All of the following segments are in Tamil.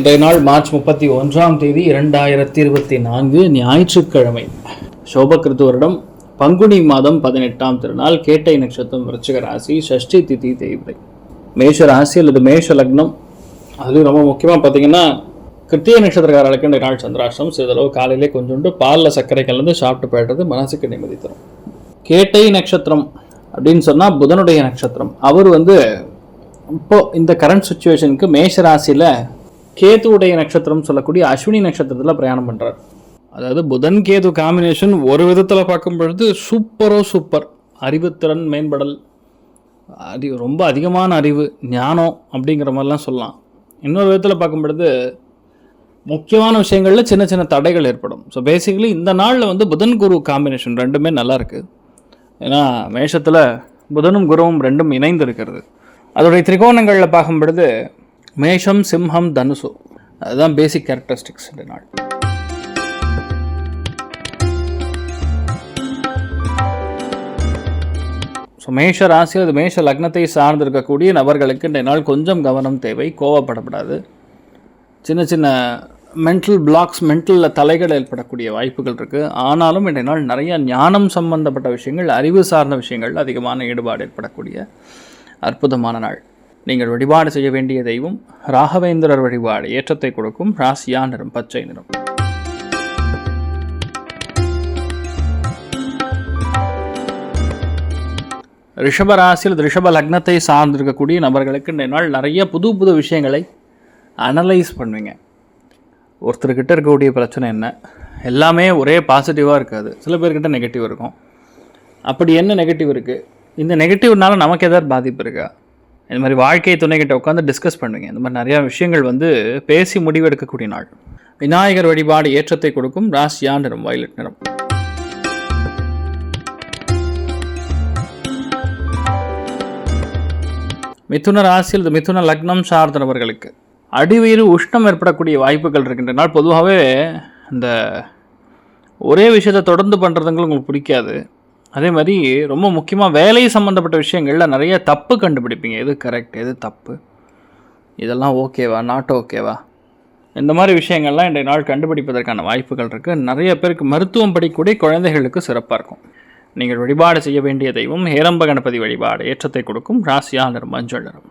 இன்றைய நாள் மார்ச் முப்பத்தி ஒன்றாம் தேதி இரண்டாயிரத்தி இருபத்தி நான்கு ஞாயிற்றுக்கிழமை. சோபகிருத்து வருடம் பங்குனி மாதம் பதினெட்டாம் திருநாள் கேட்டை நட்சத்திரம் விருச்சிக ராசி ஷஷ்டி திதி தேய்பிரை. மேஷ ராசி அல்லது மேஷ லக்னம் அதுலேயும் ரொம்ப முக்கியமாக பார்த்தீங்கன்னா கிருத்திய நட்சத்திரக்காரர்களுக்கு இந்த நாள் சந்திராஷ்டம் சிறிதளவு காலையிலே கொஞ்சோண்டு பாலில் சர்க்கரை கலந்து சாப்பிட்டு போயிடுறது மனசுக்கு நிம்மதி தரும். கேட்டை நட்சத்திரம் அப்படின்னு சொன்னால் புதனுடைய நட்சத்திரம். அவர் வந்து இப்போ இந்த கரண்ட் சுச்சுவேஷனுக்கு மேஷ ராசியில் கேதுவுடைய நட்சத்திரம் சொல்லக்கூடிய அஸ்வினி நட்சத்திரத்தில் பிரயாணம் பண்ணுறார் அதாவது புதன் கேது காம்பினேஷன் ஒரு விதத்தில் பார்க்கும் பொழுது சூப்பரோ சூப்பர் அறிவுத்திறன் மேம்படல். அது ரொம்ப அதிகமான அறிவு ஞானம் அப்படிங்கிற மாதிரிலாம் சொல்லலாம். இன்னொரு விதத்தில் பார்க்கும் பொழுது முக்கியமான விஷயங்களில் சின்ன சின்ன தடைகள் ஏற்படும். ஸோ பேசிக்கலி இந்த நாளில் வந்து புதன் குரு காம்பினேஷன் ரெண்டுமே நல்லா இருக்குது ஏன்னா மேஷத்தில் புதனும் குருவும் ரெண்டும் இணைந்து இருக்கிறது அதோடைய திரிகோணங்களில் பார்க்கும் பொழுது மேஷம் சிம்ஹம் தனுசு. அதுதான் பேசிக் கேரக்டரிஸ்டிக்ஸ் இந்த நாள். ஸோ மேஷ ராசி அது மேஷ லக்னத்தை சார்ந்திருக்கக்கூடிய நபர்களுக்கு இந்த நாள் கொஞ்சம் கவனம் தேவை கோவப்படப்படாது. சின்ன சின்ன மென்டல் பிளாக்ஸ் மென்டலில் தலைகள் ஏற்படக்கூடிய வாய்ப்புகள் இருக்குது ஆனாலும் இன்றைய நாள் நிறைய ஞானம் சம்பந்தப்பட்ட விஷயங்கள் அறிவு சார்ந்த விஷயங்கள் அதிகமான ஈடுபாடு ஏற்படக்கூடிய அற்புதமான நாள். நீங்கள் வழிபாடு செய்ய வேண்டிய தெய்வம் ராகவேந்திரர் வழிபாடு ஏற்றத்தை கொடுக்கும் ராசியா நிறம் பச்சை நிறம் ரிஷப ராசியில் ரிஷப லக்னத்தை சார்ந்திருக்கக்கூடிய நபர்களுக்கு இந்த நாள் நிறைய புது புது விஷயங்களை அனலைஸ் பண்ணுவீங்க. ஒருத்தர்கிட்ட இருக்கக்கூடிய பிரச்சனை என்ன? எல்லாமே ஒரே பாசிட்டிவாக இருக்காது. சில பேர்கிட்ட நெகட்டிவ் இருக்கும். அப்படி என்ன நெகட்டிவ் இருக்குது இந்த நெகட்டிவ்னால நமக்கு ஏதாவது பாதிப்பு இருக்கா? இந்த மாதிரி வாழ்க்கை துணைக்கிட்ட உட்காந்து டிஸ்கஸ் பண்ணுவீங்க. இந்த மாதிரி நிறையா விஷயங்கள் வந்து பேசி முடிவெடுக்கக்கூடிய நாள். விநாயகர் வழிபாடு ஏற்றத்தை கொடுக்கும் ராசியா நிறம் வயலட் நிறம். மிதுன ராசியில் மிதுன லக்னம் சார்ந்தவர்களுக்கு அடிவயிறு உஷ்ணம் ஏற்படக்கூடிய வாய்ப்புகள் இருக்கின்றனால் பொதுவாகவே இந்த ஒரே விஷயத்தை தொடர்ந்து பண்ணுறதுங்களும் உங்களுக்கு பிடிக்காது. அதே மாதிரி ரொம்ப முக்கியமாக வேலை சம்மந்தப்பட்ட விஷயங்களில் நிறைய தப்பு கண்டுபிடிப்பீங்க. எது கரெக்ட் எது தப்பு? இதெல்லாம் ஓகேவா நாட் ஓகேவா இந்த மாதிரி விஷயங்கள்லாம் இன்றைய நாள் கண்டுபிடிப்பதற்கான வாய்ப்புகள் இருக்குது நிறைய பேருக்கு மருத்துவம் படிக்கக்கூடிய குழந்தைகளுக்கு சிறப்பாக இருக்கும். நீங்கள் வழிபாடு செய்ய வேண்டிய தெய்வம் ஹேரம்ப கணபதி வழிபாடு ஏற்றத்தை கொடுக்கும் ராசியா நிறம் மஞ்சள் நிறம்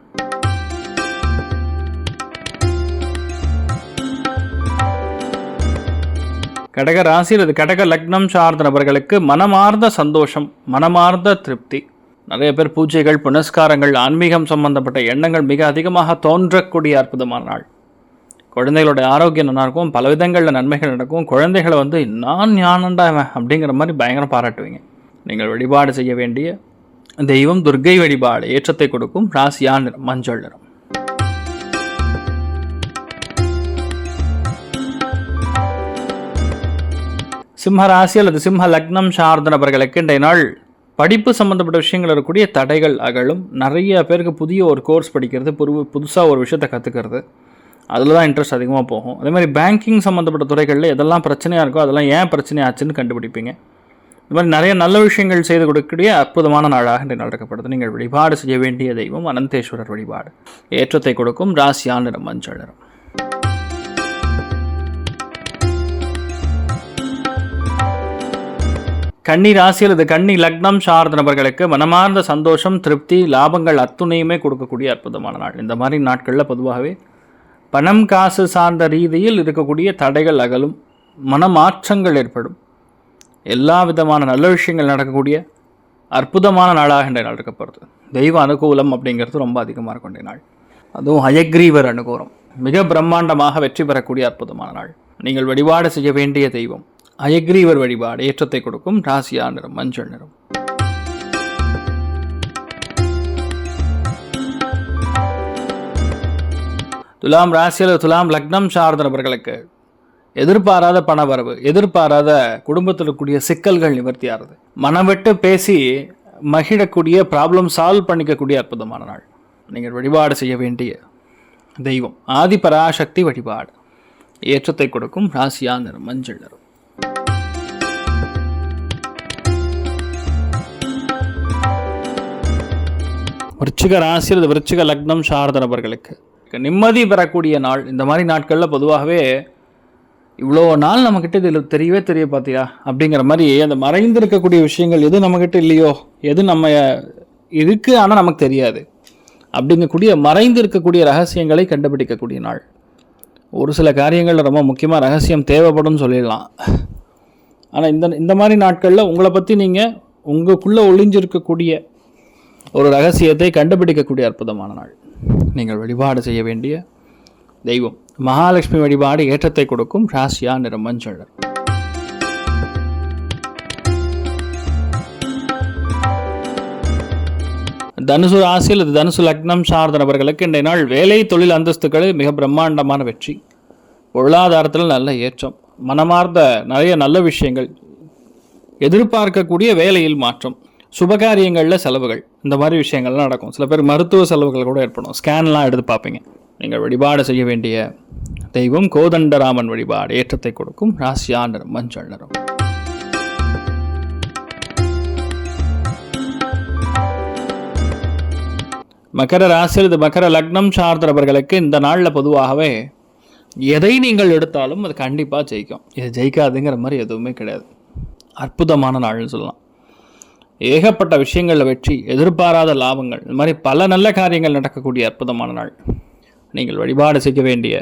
கடக ராசி அல்லது கடக லக்னம் சார்ந்த நபர்களுக்கு மனமார்ந்த சந்தோஷம் மனமார்ந்த திருப்தி. நிறைய பேர் பூஜைகள் புனஸ்காரங்கள் ஆன்மீகம் சம்பந்தப்பட்ட எண்ணங்கள் மிக அதிகமாக தோன்றக்கூடிய அற்புதமான நாள். குழந்தைகளோட ஆரோக்கியம் நல்லா இருக்கும் பல விதங்களில் நன்மைகள் நடக்கும். குழந்தைகளை வந்து நான் ஞானண்டா அப்படிங்கிற மாதிரி பயங்கரம் பாராட்டுவீங்க. நீங்கள் வழிபாடு செய்ய வேண்டிய தெய்வம் துர்க்கை வழிபாடு ஏற்றத்தை கொடுக்கும் ராசியா நிறம் மஞ்சள் நிறம். சிம்ம ராசி அல்லது சிம்ம லக்னம் சார்ந்த நபர்களுக்கு இன்றைய நாள் படிப்பு சம்மந்தப்பட்ட விஷயங்கள் இருக்கக்கூடிய தடைகள் அகலும். நிறைய பேருக்கு புதிய ஒரு கோர்ஸ் படிக்கிறது புது புதுசாக ஒரு விஷயத்தை கற்றுக்கிறது அதில் தான் இன்ட்ரெஸ்ட் அதிகமாக போகும். அதே மாதிரி பேங்கிங் சம்மந்தப்பட்ட துறைகளில் எதெல்லாம் பிரச்சனையாக இருக்கோ அதெல்லாம் ஏன் பிரச்சனை ஆச்சுன்னு கண்டுபிடிப்பீங்க. இந்த மாதிரி நிறைய நல்ல விஷயங்கள் செய்து கொடுக்கக்கூடிய அற்புதமான நாளாக இன்றைய நடக்கப்படுது. நீங்கள் வழிபாடு செய்ய வேண்டிய தெய்வம் அனந்தேஸ்வரர் வழிபாடு. ஏற்றத்தை கொடுக்கும் ராசியான நிறம் மஞ்சள் நிறம். கன்னி ராசி அல்லது கன்னி லக்னம் சார்ந்த நபர்களுக்கு மனமார்ந்த சந்தோஷம் திருப்தி லாபங்கள் அத்துணையுமே கொடுக்கக்கூடிய அற்புதமான நாள். இந்த மாதிரி நாட்களில் பொதுவாகவே பணம் காசு சார்ந்த ரீதியில் இருக்கக்கூடிய தடைகள் அகலும் மனமாற்றங்கள் ஏற்படும். எல்லா விதமான நல்ல விஷயங்கள் நடக்கக்கூடிய அற்புதமான நாளாக இன்றைய நாள் இருக்கப்படுது தெய்வ அனுகூலம் அப்படிங்கிறது ரொம்ப அதிகமாக இருக்கும் நாள். அதுவும் அயக்ரீவர் அனுகூலம். மிக பிரம்மாண்டமாக வெற்றி பெறக்கூடிய அற்புதமான நாள். நீங்கள் வழிபாடு செய்ய வேண்டிய தெய்வம். அயக்ரீவர் வழிபாடு ஏற்றத்தை கொடுக்கும் ராசியா நிறம் மஞ்சள் நிறம். துலாம் ராசியில் துலாம் லக்னம் சார்ந்த நபர்களுக்கு எதிர்பாராத பணவரவு எதிர்பாராத குடும்பத்தில் இருக்கக்கூடிய சிக்கல்கள் நிவர்த்தியாகிறது. மனவிட்டு பேசி மகிழக்கூடிய ப்ராப்ளம் சால்வ் பண்ணிக்கக்கூடிய அற்புதமான நாள். நீங்கள் வழிபாடு செய்ய வேண்டிய தெய்வம். ஆதிபராசக்தி வழிபாடு. ஏற்றத்தை கொடுக்கும் ராசியா நிறம் மஞ்சள் நிறம். விருச்சிக ராசி அல்லது விருச்சிக லக்னம் சார்ந்த நபர்களுக்கு. நிம்மதி பெறக்கூடிய நாள் இந்த மாதிரி நாட்களில் பொதுவாகவே இவ்வளோ நாள் நம்மக்கிட்ட இதில் தெரியவே தெரிய பார்த்தியா அப்படிங்கிற மாதிரி அந்த மறைந்திருக்கக்கூடிய விஷயங்கள் எது நம்மக்கிட்ட இல்லையோ எது நம்ம இருக்குது ஆனால் நமக்கு தெரியாது. அப்படிங்கக்கூடிய மறைந்து இருக்கக்கூடிய ரகசியங்களை கண்டுபிடிக்கக்கூடிய நாள். ஒரு சில காரியங்களில் ரொம்ப முக்கியமாக ரகசியம் தேவைப்படும் சொல்லிடலாம். ஆனால் இந்த இந்த மாதிரி நாட்களில் உங்களை பற்றி நீங்கள் உங்களுக்குள்ளே ஒளிஞ்சிருக்கக்கூடிய ஒரு ரகசியத்தை கண்டுபிடிக்கக்கூடிய அற்புதமான நாள். நீங்கள் வழிபாடு செய்ய வேண்டிய தெய்வம். மகாலட்சுமி வழிபாடு ஏற்றத்தை கொடுக்கும் ராசியா நிறம் மஞ்சள். தனுசு ராசி அல்லது தனுசு லக்னம் சார்ந்த நபர்களுக்கு இன்றைய நாள் வேலை தொழில் அந்தஸ்துகளில் மிக பிரம்மாண்டமான வெற்றி. பொருளாதாரத்தில் நல்ல ஏற்றம். மனமார்ந்த நிறைய நல்ல விஷயங்கள். எதிர்பார்க்கக்கூடிய வேலையில் மாற்றம். சுபகாரியங்களில் செலவுகள். இந்த மாதிரி விஷயங்கள்லாம் நடக்கும். சில பேர் மருத்துவ செலவுகள் கூட ஏற்படும். ஸ்கேன்லாம் எடுத்து பார்ப்பீங்க. நீங்கள் வழிபாடு செய்ய வேண்டிய தெய்வம் கோதண்டராமன் வழிபாடு ஏற்றத்தை கொடுக்கும் ராசியா நிறம் மஞ்சள் நிறம். மகர ராசியில் இது மகர லக்னம் சார்ந்தவர்களுக்கு இந்த நாளில் பொதுவாகவே எதை நீங்கள் எடுத்தாலும் அது கண்டிப்பாக ஜெயிக்கும். இது ஜெயிக்காதுங்கிற மாதிரி எதுவுமே கிடையாது. அற்புதமான நாள்னு சொல்லலாம். ஏகப்பட்ட விஷயங்களில் வெற்றி எதிர்பாராத லாபங்கள். இந்த மாதிரி பல நல்ல காரியங்கள் நடக்கக்கூடிய அற்புதமான நாள். நீங்கள் வழிபாடு செய்ய வேண்டிய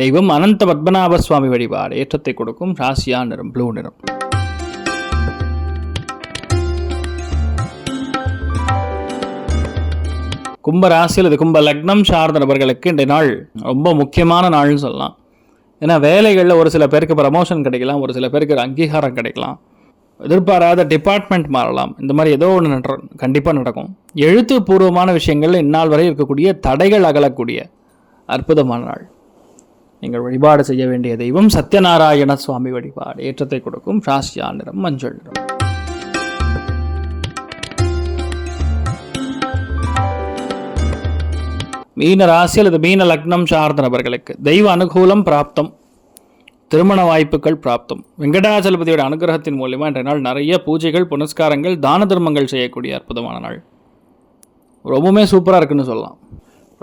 தெய்வம் அனந்த பத்மநாப சுவாமி வழிபாடு. ஏற்றத்தை கொடுக்கும் ராசியா நிறம் ப்ளூ நிறம். கும்ப ராசி அல்லது கும்ப லக்னம் சார்ந்த நபர்களுக்கு இந்த நாள் ரொம்ப முக்கியமான நாள்னு சொல்லலாம். ஏன்னா வேலைகளில் ஒரு சில பேருக்கு ப்ரமோஷன் கிடைக்கலாம் ஒரு சில பேருக்கு அங்கீகாரம் கிடைக்கலாம். எதிர்பாராத டிபார்ட்மெண்ட் மாறலாம். இந்த மாதிரி ஏதோ ஒன்று நட கண்டிப்பாக நடக்கும். எழுத்துப்பூர்வமான விஷயங்களில் இந்நாள் வரை இருக்கக்கூடிய தடைகள் அகலக்கூடிய அற்புதமான நாள். நீங்கள் வழிபாடு செய்ய வேண்டிய தெய்வம் சத்யநாராயண சுவாமி வழிபாடு. ஏற்றத்தை கொடுக்கும் ராசியா நிறம் மஞ்சள் நிறம். மீன ராசி அல்லது மீன லக்னம் சார்ந்த நபர்களுக்கு தெய்வ அனுகூலம் பிராப்தம். திருமண வாய்ப்புகள் பிராப்தம். வெங்கடாச்சலபதியோட அனுகிரகத்தின் மூலயமா இன்றைய நாள் நிறைய பூஜைகள் புனஸ்காரங்கள் தான தர்மங்கள் செய்யக்கூடிய அற்புதமான நாள். ரொம்பவுமே சூப்பராக இருக்குன்னு சொல்லலாம்.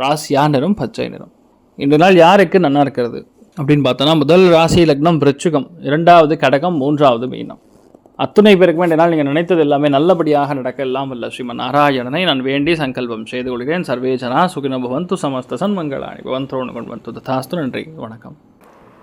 ராசியா நிறம் பச்சை நிறம் இந்த நாள் யாருக்கு நல்லா இருக்கிறது? அப்படின்னு பார்த்தோன்னா முதல் ராசி லக்னம் விருச்சிகம் இரண்டாவது கடகம் மூன்றாவது மீனம். அத்துணை பேருக்கு வேண்டிய நாள் நீங்கள் நினைத்தது எல்லாமே நல்லபடியாக நடக்க எல்லாம் வல்ல. ஸ்ரீமன் நாராயணனை நான் வேண்டி சங்கல்பம் செய்து கொள்கிறேன். சர்வேஜனா சுகின பவந்து சமஸ்த சன்மங்களாணி பவந்தோடு கொண்டு வந்து ததாஸ்து நன்றி வணக்கம்.